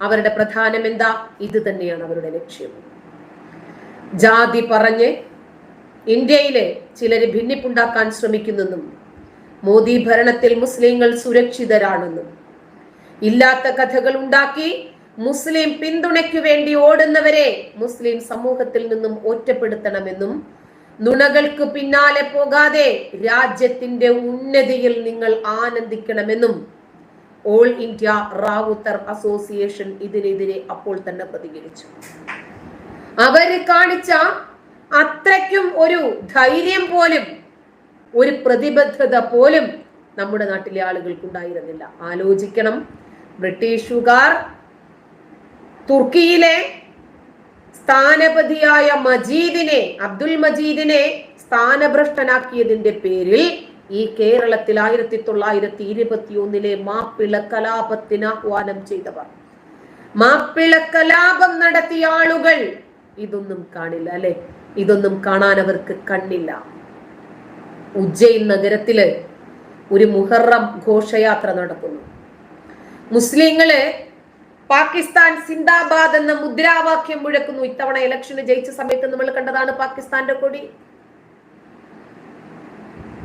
അവരുടെ പ്രധാനം എന്താ? ഇത് തന്നെയാണ് അവരുടെ ലക്ഷ്യം. ജാതി പറഞ്ഞ് ഇന്ത്യയിലെ ചിലര് ഭിന്നിപ്പുണ്ടാക്കാൻ ശ്രമിക്കുന്നെന്നും മോദി ഭരണത്തിൽ മുസ്ലിങ്ങൾ സുരക്ഷിതരാണെന്നും ഇല്ലാത്ത കഥകൾ ഉണ്ടാക്കി മുസ്ലിം പിന്തുണയ്ക്കു വേണ്ടി ഓടുന്നവരെ മുസ്ലിം സമൂഹത്തിൽ നിന്നും ഒറ്റപ്പെടുത്തണമെന്നും നുണകൾക്ക് പിന്നാലെ പോകാതെ രാജ്യത്തിന്റെ ഉന്നതിയിൽ നിങ്ങൾ ആനന്ദിക്കണമെന്നും ഓൾ ഇന്ത്യ റാവുത്തർ അസോസിയേഷൻ ഇതിനെതിരെ അപ്പോൾ തന്നെ പ്രതികരിച്ചു. അവർ കാണിച്ച അത്രയ്ക്കും ഒരു ധൈര്യം പോലും ഒരു പ്രതിബദ്ധത പോലും നമ്മുടെ നാട്ടിലെ ആളുകൾക്ക് ഉണ്ടായിരുന്നില്ല ആലോചിക്കണം. ബ്രിട്ടീഷുകാർ തുർക്കിയിലെ സ്ഥാനപതിയായ മജീദിനെ അബ്ദുൽ മജീദിനെ സ്ഥാനഭ്രഷ്ടനാക്കിയതിന്റെ പേരിൽ ഈ കേരളത്തിൽ ആയിരത്തി തൊള്ളായിരത്തി ഇരുപത്തി ഒന്നിലെ മാപ്പിള കലാപത്തിന് ആഹ്വാനം ചെയ്തവർ. മാപ്പിള കലാപം നടത്തിയ ആളുകൾ ഇതൊന്നും കാണില്ല അല്ലെ? ഇതൊന്നും കാണാൻ അവർക്ക് കണ്ണില്ല. ഉജ്ജയിൻ നഗരത്തിൽ ഒരു മുഹറം ഘോഷയാത്ര നടക്കുന്നു. മുസ്ലിങ്ങൾ പാകിസ്ഥാൻ സിന്ദാബാദ് എന്ന മുദ്രാവാക്യം മുഴക്കുന്നു. ഇത്തവണ ഇലക്ഷന് ജയിച്ച സമയത്ത് നമ്മൾ കണ്ടതാണ് പാകിസ്ഥാന്റെ കൊടി.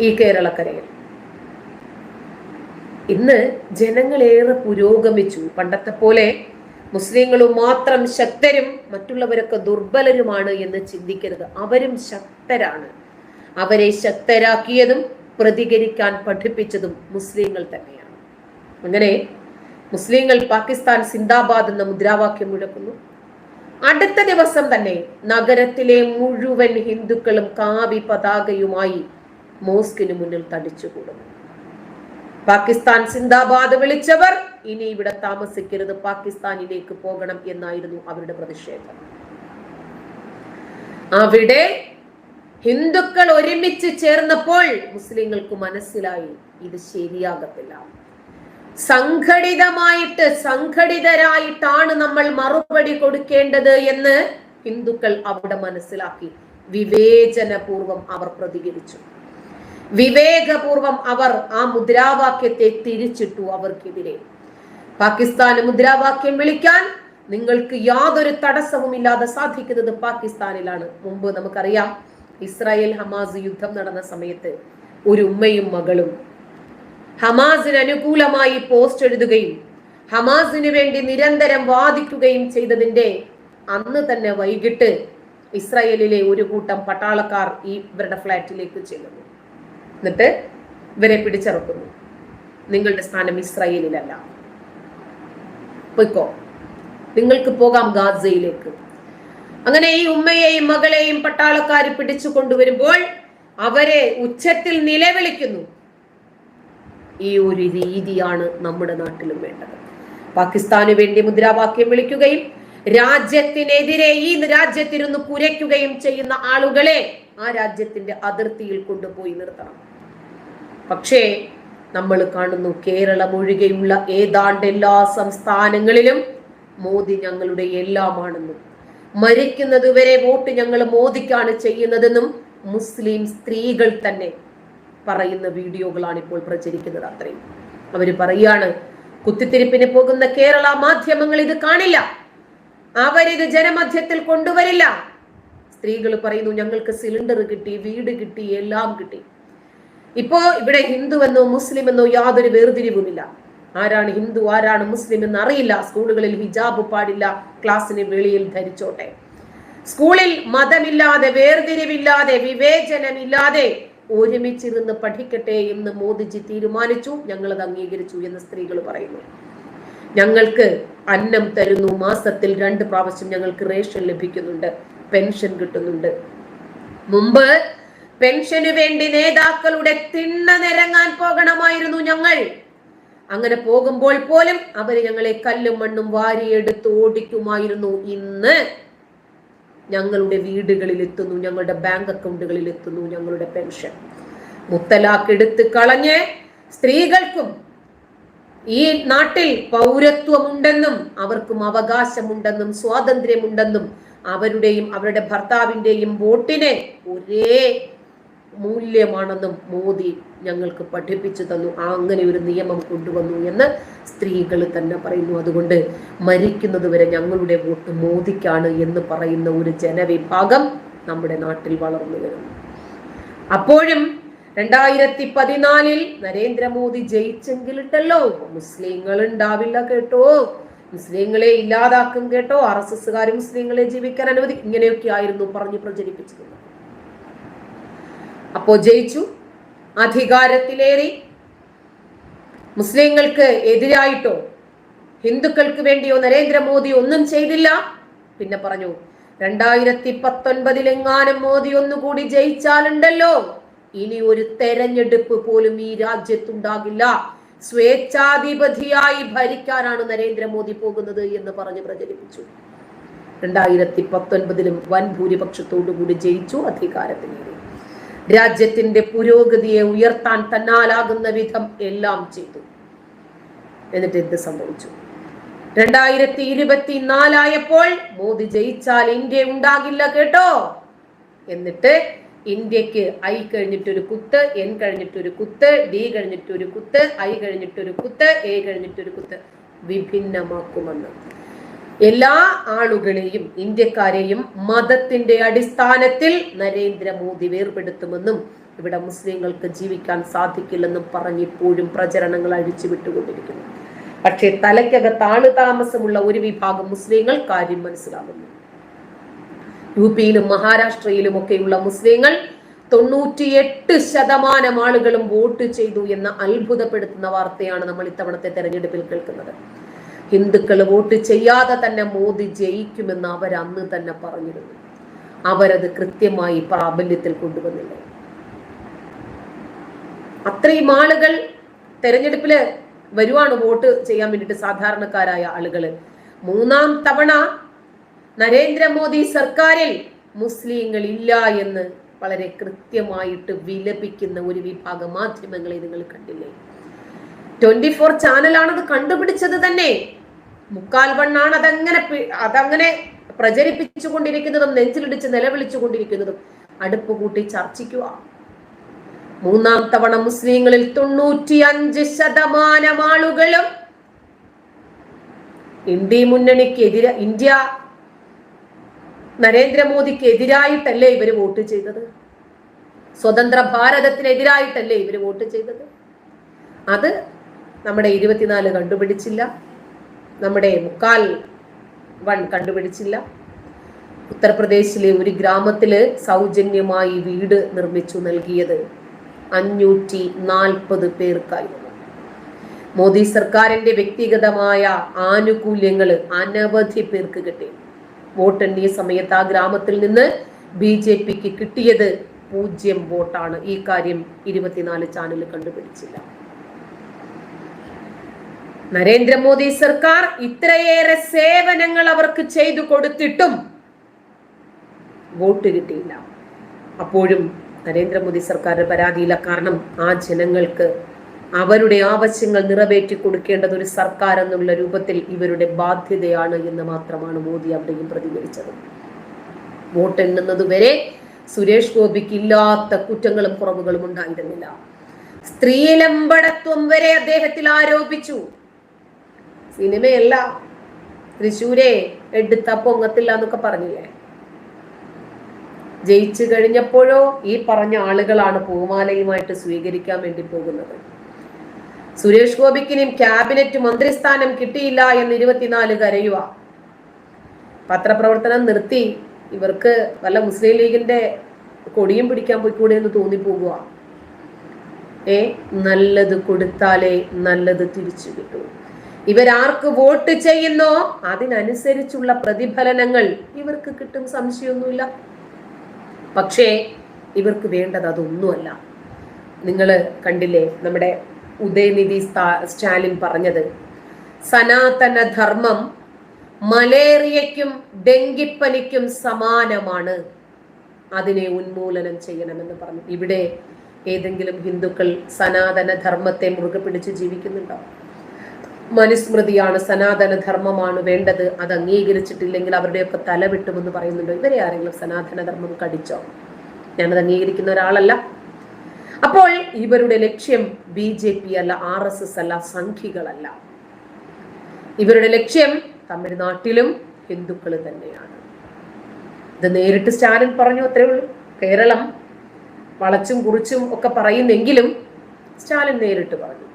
ഈ കേരളക്കരയിൽ. ഇന്ന് ജനങ്ങളേറെ പുരോഗമിച്ചു. പണ്ടത്തെ പോലെ മുസ്ലിങ്ങളും മാത്രം ശക്തരും മറ്റുള്ളവരൊക്കെ ദുർബലരുമാണ് എന്ന് ചിന്തിക്കരുത്. അവരും ശക്തരാണ്. അവരെ ശക്തരാക്കിയതും പ്രതികരിക്കാൻ പഠിപ്പിച്ചതും മുസ്ലിങ്ങൾ തന്നെയാണ്. അങ്ങനെ മുസ്ലിങ്ങൾ പാകിസ്ഥാൻ സിന്ദാബാദ് എന്ന മുദ്രാവാക്യം മുഴക്കുന്നു. അടുത്ത ദിവസം തന്നെ നഗരത്തിലെ മുഴുവൻ ഹിന്ദുക്കളും കാവി പതാകയുമായി മോസ്കിന് മുന്നിൽ തടിച്ചുകൂടും. പാകിസ്ഥാൻ സിന്ദാബാദ് വിളിച്ചവർ ഇനി ഇവിടെ താമസിക്കരുത് പാകിസ്ഥാനിലേക്ക് പോകണം എന്നായിരുന്നു അവരുടെ പ്രതിഷേധം. അവിടെ ഹിന്ദുക്കൾ ഒരുമിച്ച് ചേർന്നപ്പോൾ മുസ്ലിങ്ങൾക്ക് മനസ്സിലായി ഇത് ശരിയാകത്തില്ല. സംഘടിതമായിട്ട് സംഘടിതരായിട്ടാണ് നമ്മൾ മറുപടി കൊടുക്കേണ്ടത് എന്ന് ഹിന്ദുക്കൾ അവിടെ മനസ്സിലാക്കി. വിവേചനപൂർവം അവർ പ്രതികരിച്ചു. വിവേകപൂർവം അവർ ആ മുദ്രാവാക്യത്തെ തിരിച്ചിട്ടു അവർക്കെതിരെ. പാകിസ്ഥാന് മുദ്രാവാക്യം വിളിക്കാൻ നിങ്ങൾക്ക് യാതൊരു തടസ്സവും ഇല്ലാതെ സാധിക്കുന്നത് പാകിസ്ഥാനിലാണ്. മുമ്പ് നമുക്കറിയാം ഇസ്രായേൽ ഹമാസ് യുദ്ധം നടന്ന സമയത്ത് ഒരു ഉമ്മയും മകളും ഹമാസിന് അനുകൂലമായി പോസ്റ്റ് എഴുതുകയും ഹമാസിന് വേണ്ടി നിരന്തരം വാദിക്കുകയും ചെയ്തതിന്റെ അന്ന് തന്നെ വൈകിട്ട് ഇസ്രായേലിലെ ഒരു കൂട്ടം പട്ടാളക്കാർ ഈ ഇവരുടെ ഫ്ലാറ്റിലേക്ക് ചെല്ലുന്നു. എന്നിട്ട് ഇവരെ പിടിച്ചിറക്കുന്നു. നിങ്ങളുടെ സ്ഥാനം ഇസ്രായേലിലല്ല. പൊയ്ക്കോ. നിങ്ങൾക്ക് പോകാം ഗാസയിലേക്ക്. അങ്ങനെ ഈ ഉമ്മയെയും മകളെയും പട്ടാളക്കാർ പിടിച്ചു കൊണ്ടുവരുമ്പോൾ അവരെ ഉച്ചത്തിൽ നിലവിളിക്കുന്നു. ഈ ഒരു രീതിയാണ് നമ്മുടെ നാട്ടിലും വേണ്ടത്. പാകിസ്ഥാന് വേണ്ടി മുദ്രാവാക്യം വിളിക്കുകയും രാജ്യത്തിനെതിരെ ഈ രാജ്യത്തിരുന്ന് കുരയ്ക്കുകയും ചെയ്യുന്ന ആളുകളെ ആ രാജ്യത്തിന്റെ അതിർത്തിയിൽ കൊണ്ടുപോയി നിർത്തണം. പക്ഷേ നമ്മൾ കാണുന്നു കേരളം ഒഴികെയുള്ള ഏതാണ്ട് എല്ലാ സംസ്ഥാനങ്ങളിലും മോദി ഞങ്ങളുടെ എല്ലാമാണെന്നും മരിക്കുന്നത് വരെ വോട്ട് ഞങ്ങൾ മോദിക്കാണ് ചെയ്യുന്നതെന്നും മുസ്ലിം സ്ത്രീകൾ തന്നെ പറയുന്ന വീഡിയോകളാണ് ഇപ്പോൾ പ്രചരിക്കുന്നത് അത്രയും. അവർ പറയാണ് കുത്തിത്തിരിപ്പിന് പോകുന്ന കേരള മാധ്യമങ്ങൾ ഇത് കാണില്ല. അവരിത് ജനമധ്യത്തിൽ കൊണ്ടുവരില്ല. സ്ത്രീകൾ പറയുന്നു ഞങ്ങൾക്ക് സിലിണ്ടർ കിട്ടി വീട് കിട്ടി എല്ലാം കിട്ടി. ഇപ്പോ ഇവിടെ ഹിന്ദു എന്നോ മുസ്ലിം എന്നോ യാതൊരു വേർതിരിവുമില്ല. ആരാണ് ഹിന്ദു ആരാണ് മുസ്ലിം എന്ന് അറിയില്ല സ്കൂളുകളിൽ ഹിജാബ് പാടില്ല. ക്ലാസ്സിന് വെളിയിൽ ധരിച്ചോട്ടെ. സ്കൂളിൽ മതമില്ലാതെ വേർതിരിവില്ലാതെ വിവേചനമില്ലാതെ ഒരുമിച്ചിരുന്ന് പഠിക്കട്ടെ എന്ന് മോദിജി തീരുമാനിച്ചു. ഞങ്ങൾ അത് അംഗീകരിച്ചു എന്ന് സ്ത്രീകൾ പറയുന്നു. ഞങ്ങൾക്ക് അന്നം തരുന്നു. മാസത്തിൽ രണ്ട് പ്രാവശ്യം ഞങ്ങൾക്ക് റേഷൻ ലഭിക്കുന്നുണ്ട്. പെൻഷൻ കിട്ടുന്നുണ്ട്. മുമ്പ് പെൻഷനു വേണ്ടി നേതാക്കളുടെ തിണ്ണ നിരങ്ങാൻ പോകണമായിരുന്നു ഞങ്ങൾ. അങ്ങനെ പോകുമ്പോൾ പോലും അവർ ഞങ്ങളെ കല്ലും മണ്ണും വാരിയെടുത്ത് ഓടിക്കുമായിരുന്നു ഇന്ന്. ഞങ്ങളുടെ വീടുകളിൽ എത്തുന്നു ഞങ്ങളുടെ ബാങ്ക് അക്കൗണ്ടുകളിൽ എത്തുന്നു ഞങ്ങളുടെ പെൻഷൻ. മുത്തലാഖ് എടുത്ത് കളഞ്ഞ് സ്ത്രീകൾക്കും ഈ നാട്ടിൽ പൗരത്വമുണ്ടെന്നും അവർക്കും അവകാശമുണ്ടെന്നും സ്വാതന്ത്ര്യമുണ്ടെന്നും അവരുടെയും അവരുടെ ഭർത്താവിന്റെയും വോട്ടിനെ ഒരേ മൂല്യമാണെന്നും മോദി ഞങ്ങൾക്ക് പഠിപ്പിച്ചു തന്നു. ആ അങ്ങനെ ഒരു നിയമം കൊണ്ടുവന്നു എന്ന് സ്ത്രീകൾ തന്നെ പറയുന്നു. അതുകൊണ്ട് മരിക്കുന്നത് വരെ ഞങ്ങളുടെ വോട്ട് മോദിക്കാണ് എന്ന് പറയുന്ന ഒരു ജനവിഭാഗം നമ്മുടെ നാട്ടിൽ വളർന്നു വരുന്നു. അപ്പോഴും രണ്ടായിരത്തി പതിനാലിൽ നരേന്ദ്രമോദി ജയിച്ചെങ്കിലിട്ടല്ലോ മുസ്ലിങ്ങൾ ഉണ്ടാവില്ല കേട്ടോ. മുസ്ലിങ്ങളെ ഇല്ലാതാക്കും കേട്ടോ. ആർ എസ് എസ്സുകാർ മുസ്ലിങ്ങളെ ജീവിക്കാൻ അനുവദി ഇങ്ങനെയൊക്കെ ആയിരുന്നു പറഞ്ഞു പ്രചരിപ്പിച്ചിരുന്നത്. അപ്പോ ജയിച്ചു. അധികാരത്തിലേറി. മുസ്ലിങ്ങൾക്ക് എതിരായിട്ടോ ഹിന്ദുക്കൾക്ക് വേണ്ടിയോ നരേന്ദ്രമോദി ഒന്നും ചെയ്തില്ല. പിന്നെ പറഞ്ഞു രണ്ടായിരത്തി പത്തൊൻപതിൽ എങ്ങാനും മോദി ഒന്നുകൂടി ജയിച്ചാലുണ്ടല്ലോ. ഇനി ഒരു തെരഞ്ഞെടുപ്പ് പോലും ഈ രാജ്യത്തുണ്ടാകില്ല. സ്വേച്ഛാധിപതിയായി ഭരിക്കാനാണ് നരേന്ദ്രമോദി പോകുന്നത് എന്ന് പറഞ്ഞ് പ്രചരിപ്പിച്ചു. രണ്ടായിരത്തി പത്തൊൻപതിലും വൻ ഭൂരിപക്ഷത്തോടു കൂടി ജയിച്ചു അധികാരത്തിലേറി. രാജ്യത്തിന്റെ പുരോഗതിയെ ഉയർത്താൻ തന്നാലാകുന്ന വിധം എല്ലാം ചെയ്തു. എന്നിട്ട് എന്ത് സംഭവിച്ചു? രണ്ടായിരത്തി ഇരുപത്തിനാലായപ്പോൾ മോദി ജയിച്ചാൽ ഇന്ത്യ ഉണ്ടാകില്ല കേട്ടോ. എന്നിട്ട് ഇന്ത്യയ്ക്ക് ഐ കഴിഞ്ഞിട്ടൊരു കുത്ത് എൻ കഴിഞ്ഞിട്ടൊരു കുത്ത് ഡി കഴിഞ്ഞിട്ടൊരു കുത്ത് ഐ കഴിഞ്ഞിട്ടൊരു കുത്ത് എ കഴിഞ്ഞിട്ടൊരു കുത്ത് വിഭിന്നമാക്കുമെന്ന്. എല്ലാ ആളുകളെയും ഇന്ത്യക്കാരെയും മതത്തിന്റെ അടിസ്ഥാനത്തിൽ നരേന്ദ്രമോദി വേർപെടുത്തുമെന്നും ഇവിടെ മുസ്ലിങ്ങൾക്ക് ജീവിക്കാൻ സാധിക്കില്ലെന്നും പറഞ്ഞിപ്പോഴും പ്രചരണങ്ങൾ അഴിച്ചു വിട്ടുകൊണ്ടിരിക്കുന്നു പക്ഷേ തലയ്ക്കകത്ത് ആൾ താമസമുള്ള ഒരു വിഭാഗം മുസ്ലിങ്ങൾ കാര്യം മനസ്സിലാകുന്നു. യു പിയിലും മഹാരാഷ്ട്രയിലും ഒക്കെയുള്ള മുസ്ലിങ്ങൾ തൊണ്ണൂറ്റിയെട്ട് ശതമാനം ആളുകളും വോട്ട് ചെയ്തു എന്ന അത്ഭുതപ്പെടുത്തുന്ന വാർത്തയാണ് നമ്മൾ ഇത്തവണത്തെ തെരഞ്ഞെടുപ്പിൽ കേൾക്കുന്നത്. ഹിന്ദുക്കൾ വോട്ട് ചെയ്യാതെ തന്നെ മോദി ജയിക്കുമെന്ന് അവർ അന്ന് തന്നെ പറഞ്ഞിരുന്നു. അവരത് കൃത്യമായി പ്രാബല്യത്തിൽ കൊണ്ടുവന്നില്ല. അത്രയും ആളുകൾ തെരഞ്ഞെടുപ്പിൽ വരുവാണ് വോട്ട് ചെയ്യാൻ വേണ്ടിയിട്ട് സാധാരണക്കാരായ ആളുകൾ മൂന്നാം തവണ നരേന്ദ്രമോദി സർക്കാരിൽ മുസ്ലിങ്ങൾ ഇല്ല എന്ന് വളരെ കൃത്യമായിട്ട് വിലപിക്കുന്ന ഒരു വിഭാഗം മാധ്യമങ്ങളെ നിങ്ങൾ കണ്ടില്ലേ? ട്വന്റി ഫോർ ചാനലാണത് കണ്ടുപിടിച്ചത് തന്നെ. മുക്കാൽ വണ്ണാണ് അതങ്ങനെ അതങ്ങനെ പ്രചരിപ്പിച്ചു കൊണ്ടിരിക്കുന്നതും നെഞ്ചിലിടിച്ച് നിലവിളിച്ചു കൊണ്ടിരിക്കുന്നതും. അടുപ്പ് കൂട്ടി ചർച്ചിക്കുക. മൂന്നാം തവണ മുസ്ലിങ്ങളിൽ തൊണ്ണൂറ്റി അഞ്ച് ശതമാനം ആളുകളും ഇന്ത്യ മുന്നണിക്കെതിരെ ഇന്ത്യ നരേന്ദ്രമോദിക്ക് എതിരായിട്ടല്ലേ ഇവർ വോട്ട് ചെയ്തത്? സ്വതന്ത്ര ഭാരതത്തിനെതിരായിട്ടല്ലേ ഇവർ വോട്ട് ചെയ്തത്? അത് നമ്മുടെ ഇരുപത്തിനാല് കണ്ടുപിടിച്ചില്ല. നമ്മുടെ മുക്കാൽ വൺ കണ്ടുപിടിച്ചില്ല. ഉത്തർപ്രദേശിലെ ഒരു ഗ്രാമത്തിൽ സൗജന്യമായി വീട് നിർമ്മിച്ചു നൽകിയത് അഞ്ഞൂറ്റി നാൽപ്പത് പേർക്കായിരുന്നു. മോദി സർക്കാരിന്റെ വ്യക്തിഗതമായ ആനുകൂല്യങ്ങൾ അനവധി പേർക്ക് കിട്ടി. വോട്ടെണ്ണിയ സമയത്ത് ആ ഗ്രാമത്തിൽ നിന്ന് ബി ജെ പിക്ക് കിട്ടിയത് പൂജ്യം വോട്ടാണ്. ഈ കാര്യം ഇരുപത്തിനാല് ചാനൽ കണ്ടുപിടിച്ചില്ല. നരേന്ദ്രമോദി സർക്കാർ ഇത്രയേറെ സേവനങ്ങൾ അവർക്ക് ചെയ്തു കൊടുത്തിട്ടും വോട്ട് കിട്ടിയില്ല. അപ്പോഴും നരേന്ദ്രമോദി സർക്കാരിന്റെ പരാതിയില്ല. കാരണം ആ ജനങ്ങൾക്ക് അവരുടെ ആവശ്യങ്ങൾ നിറവേറ്റി കൊടുക്കേണ്ടത് ഒരു സർക്കാർ എന്നുള്ള രൂപത്തിൽ ഇവരുടെ ബാധ്യതയാണ് എന്ന് മാത്രമാണ് മോദി അവിടെയും പ്രതികരിച്ചത്. വോട്ട് എണ്ണുന്നത് വരെ സുരേഷ് ഗോപിക്ക് ഇല്ലാത്ത കുറ്റങ്ങളും കുറവുകളും ഉണ്ടായിരുന്നില്ല. സ്ത്രീലമ്പടത്വം വരെ അദ്ദേഹത്തിൽ ആരോപിച്ചു. സിനിമയല്ല തൃശ്ശൂരെ എടുത്ത പൊങ്ങത്തില്ല എന്നൊക്കെ പറഞ്ഞില്ലേ? ജയിച്ചു കഴിഞ്ഞപ്പോഴോ ഈ പറഞ്ഞ ആളുകളാണ് പൂമാലയുമായിട്ട് സ്വീകരിക്കാൻ വേണ്ടി പോകുന്നത്. സുരേഷ് ഗോപിക്കിനും ക്യാബിനറ്റ് മന്ത്രിസ്ഥാനം കിട്ടിയില്ല എന്ന് ഇരുപത്തിനാല് കരയുക. പത്രപ്രവർത്തനം നിർത്തി ഇവർക്ക് വല്ല മുസ്ലിം ലീഗിന്റെ കൊടിയും പിടിക്കാൻ പോയിക്കൂടെ എന്ന് തോന്നിപ്പോകുക. ഏ നല്ലത് കൊടുത്താലേ നല്ലത് തിരിച്ചു കിട്ടൂ. ഇവരാർക്ക് വോട്ട് ചെയ്യുന്നോ? അതിനനുസരിച്ചുള്ള പ്രതിഫലനങ്ങൾ ഇവർക്ക് കിട്ടും സംശയമൊന്നുമില്ല. പക്ഷേ ഇവർക്ക് വേണ്ടത് അതൊന്നുമല്ല. നിങ്ങൾ കണ്ടില്ലേ നമ്മുടെ ഉദയനിധി സ്റ്റാലിൻ പറഞ്ഞത് സനാതന ധർമ്മം മലേറിയയ്ക്കും ഡെങ്കിപ്പനിക്കും സമാനമാണ്. അതിനെ ഉന്മൂലനം ചെയ്യണമെന്ന് പറഞ്ഞു. ഇവിടെ ഏതെങ്കിലും ഹിന്ദുക്കൾ സനാതന ധർമ്മത്തെ മുറുകെ പിടിച്ച് ജീവിക്കുന്നുണ്ടോ? മനുസ്മൃതിയാണ് സനാതന ധർമ്മമാണ് വേണ്ടത്. അത് അംഗീകരിച്ചിട്ടില്ലെങ്കിൽ അവരുടെയൊക്കെ തല വിട്ടുമെന്ന് പറയുന്നുണ്ടോ? ഇവരെ ആരെങ്കിലും സനാതന ധർമ്മം കടിച്ചോ? ഞാനത് അംഗീകരിക്കുന്ന ഒരാളല്ല. അപ്പോൾ ഇവരുടെ ലക്ഷ്യം ബി ജെ പി അല്ല ആർ എസ് എസ് അല്ല സംഖികളല്ല ഇവരുടെ ലക്ഷ്യം തമിഴ്നാട്ടിലും ഹിന്ദുക്കൾ തന്നെയാണ്. ഇത് നേരിട്ട് സ്റ്റാലിൻ പറഞ്ഞു അത്രേ ഉള്ളൂ. കേരളം വളച്ചും കുറിച്ചും ഒക്കെ പറയുന്നെങ്കിലും സ്റ്റാലിൻ നേരിട്ട് പറഞ്ഞു.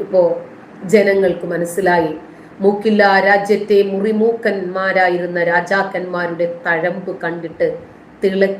ഇപ്പോ ജനങ്ങൾക്ക് മനസ്സിലായി. മൂക്കില്ല രാജ്യത്തെ മുറിമൂക്കന്മാരായിരുന്ന രാജാക്കന്മാരുടെ തഴമ്പ് കണ്ടിട്ട് തിളക്കി